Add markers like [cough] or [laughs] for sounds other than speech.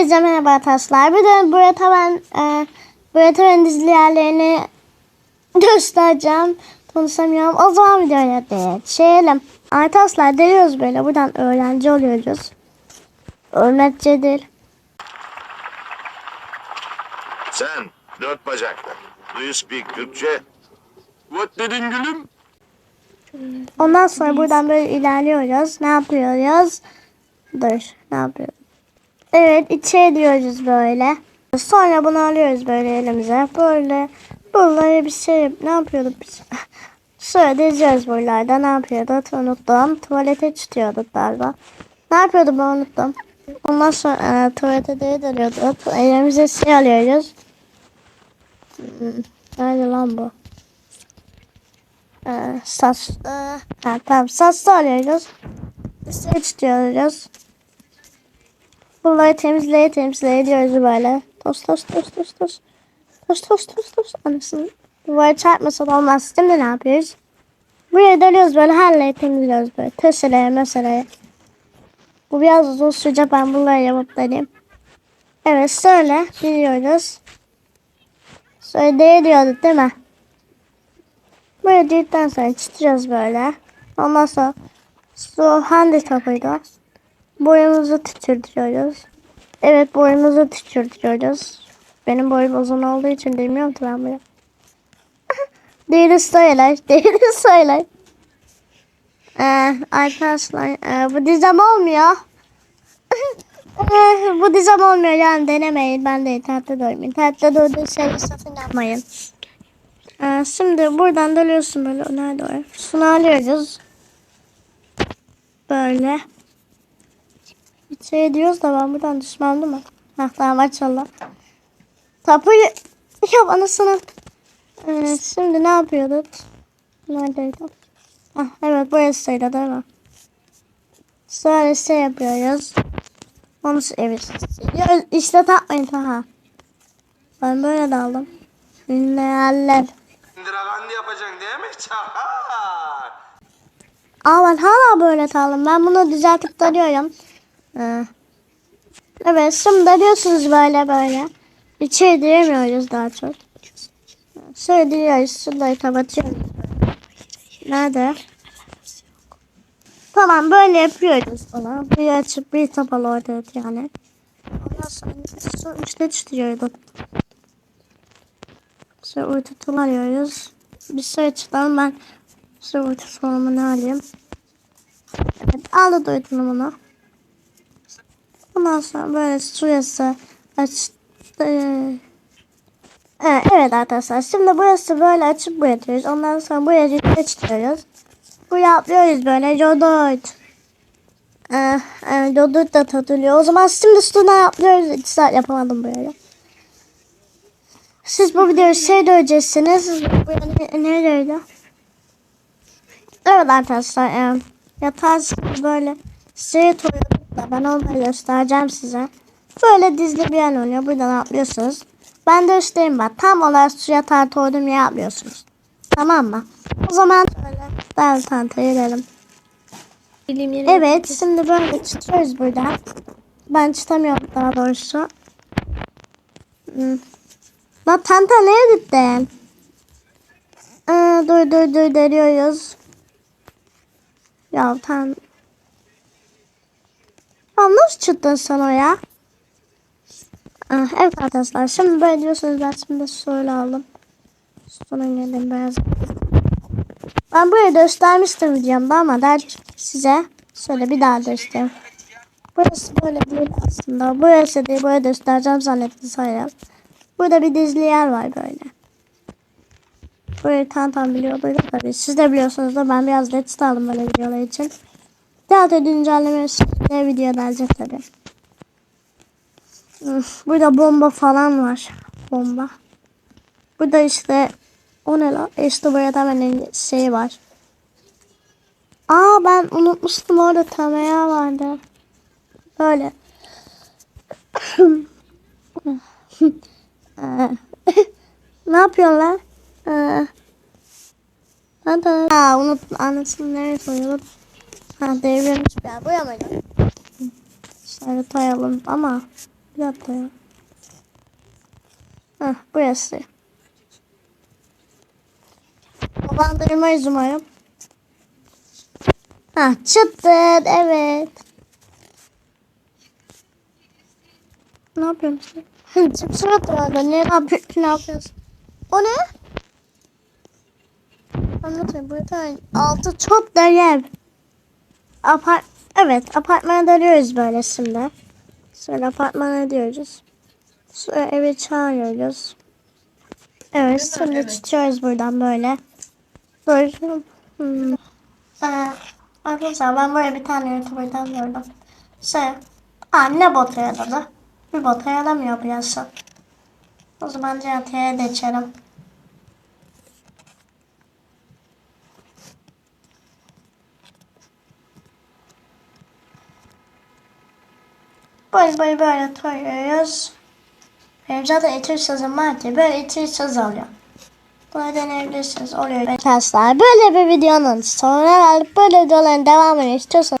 Hepinize merhaba arkadaşlar. Bugün burada ben e, burada ben dizili yerlerini göstereceğim. Konuşamıyorum. O zaman videoya geçelim. Arkadaşlar deliyoruz böyle. Buradan öğrenci oluyoruz. Değil. Sen dört bacaklı. Do you speak Türkçe? What dedin gülüm? Ondan sonra buradan böyle ilerliyoruz. Ne yapıyoruz? Dur. Ne yapıyoruz? Evet içeri diyoruz böyle. Sonra bunu alıyoruz böyle elimize. Böyle böyle bir şey ne yapıyorduk biz? [laughs] Sonra diziyoruz buralarda. Ne yapıyorduk? Unuttum. Tuvalete çıkıyorduk galiba. Ne yapıyorduk ben unuttum. Ondan sonra e, tuvalete de dalıyorduk. Elimize şey alıyoruz. Hmm, Nerede lan bu? Ee, saç, e, ha, tamam saçlı alıyoruz. Dışarı çıkıyoruz. Bunları temizleye temizleye diyoruz böyle. Toz toz toz toz toz. Toz toz toz toz. Anasını. Duvara çarpmasa da olmaz. Şimdi ne yapıyoruz? Buraya dönüyoruz böyle her yeri temizliyoruz böyle. Köşelere meseleye. Bu biraz uzun sürecek ben bunları yapıp deneyim. Evet şöyle gidiyoruz. Şöyle değdiyorduk değil mi? Böyle dedikten sonra çıtırıyoruz böyle. Ondan sonra su handikapıydı. Boyumuzu tükürdürüyoruz. Evet boyumuzu tükürdürüyoruz. Benim boyum uzun olduğu için bilmiyorum ki ben bunu. [laughs] Değeri söyler. Değeri söyler. Ee, arkadaşlar e, bu dizem olmuyor. [laughs] Bu dizem olmuyor yani denemeyin. Ben de internette doyum. İnternette doyduğu şeyi satın yapmayın. Ee, şimdi buradan dönüyorsun böyle. Nerede o? Şunu alıyoruz. Böyle. Şey diyoruz da ben buradan düşmem değil mi? Heh tamam açalım. Tapuyu [laughs] yap anasını. Ee, şimdi ne yapıyorduk? Neredeydi? Heh, evet burasıydı değil mi? Sonra şey yapıyoruz. Onu evet. Ya, işte takmayın ha. Ben böyle daldım. Ünlüler. Indiragandi yapacaksın değil mi? [laughs] Çakar. Aa ben hala böyle kaldım. Ben bunu düzeltip darıyorum. Evet şimdi darıyorsunuz böyle böyle. İçeri diremiyoruz daha çok. Şöyle diriyoruz. Şunları kapatıyoruz. Nerede? Tamam böyle yapıyoruz falan. Bir açıp bir kapalı orada yani. Ondan sonra su üstüne çıtırıyorduk. Sonra uytutumu arıyoruz. Bir şey çıtalım ben şu uytutumu alayım. Evet aldı duydum bunu. Ondan sonra böyle suyası açtı. Evet, arkadaşlar şimdi burası böyle açıp boyatıyoruz. Ondan sonra buraya yukarı çıkıyoruz. Buraya atlıyoruz böyle jodot. Ee, jodot da tatılıyor. O zaman şimdi üstüne atlıyoruz. İki saat yapamadım böyle. Siz bu videoyu şey göreceksiniz. Bu ne, neredeydi? Evet arkadaşlar. E, yatağı böyle şey koyuyorduk da ben onları göstereceğim size. Böyle dizli bir yer oluyor. Buradan atlıyorsunuz. Ben de üstteyim bak. Tam olarak su yatağı koyduğum yere atlıyorsunuz. Tamam mı? O zaman böyle daha tantaya gidelim. Evet şimdi böyle çıtıyoruz buradan. Ben çıtamıyorum daha doğrusu. Hmm. La tanta neye gittin? Ee, dur dur dur deriyoruz. Ya tam. Ya nasıl çıktın sen oraya? Ah, evet arkadaşlar şimdi böyle diyorsunuz ben şimdi şöyle aldım. Sonra geldim beyaz. Ben burayı göstermiştim videomda ama der size şöyle bir daha göstereyim. Burası böyle değil aslında. Burası değil böyle göstereceğim zannettim sayarım. Burada bir dizli yer var böyle. Burayı tam tam biliyordur tabii. Siz de biliyorsunuz da ben biraz net aldım böyle videolar için. Daha da güncelleme size video gelecek tabii. Üf, Burada bomba falan var. Bomba. Burada işte o ne lan? İşte burada hemen şey var. Aa ben unutmuştum orada kamera vardı. Böyle. [laughs] Ee, [laughs] ne yapıyorsun lan? Ee, hadi. Aa unut anasını nereye koyalım? Ha devrilmiş bir yer. Buraya mıydı? Koyalım ama Bir dakika ya. Hah burası. Dolandırmayız umarım. Ha çıktın evet. Ne yapıyorsun sen? Çık surat orada. Ne yapıyorsun? Ne yapıyorsun? O ne? Anlatayım. Burada altı çok ev. Apart evet apartmana dönüyoruz böyle şimdi. Sonra apartmana diyoruz. Sonra eve çağırıyoruz. Evet şimdi çıkıyoruz buradan böyle. Böyle. Hmm. Ee, arkadaşlar ben böyle bir tane YouTuber'dan gördüm. Şey, anne botu yaladı. Bir botu yalamıyor piyasa. O zaman CT'ye de içerim. Böyle böyle böyle koyuyoruz. Benim zaten itir sözüm var ki böyle itir söz alıyor. Bunu deneyebilirsiniz. Oluyor. Arkadaşlar böyle bir videonun sonuna geldik. Böyle videoların devamını istiyorsanız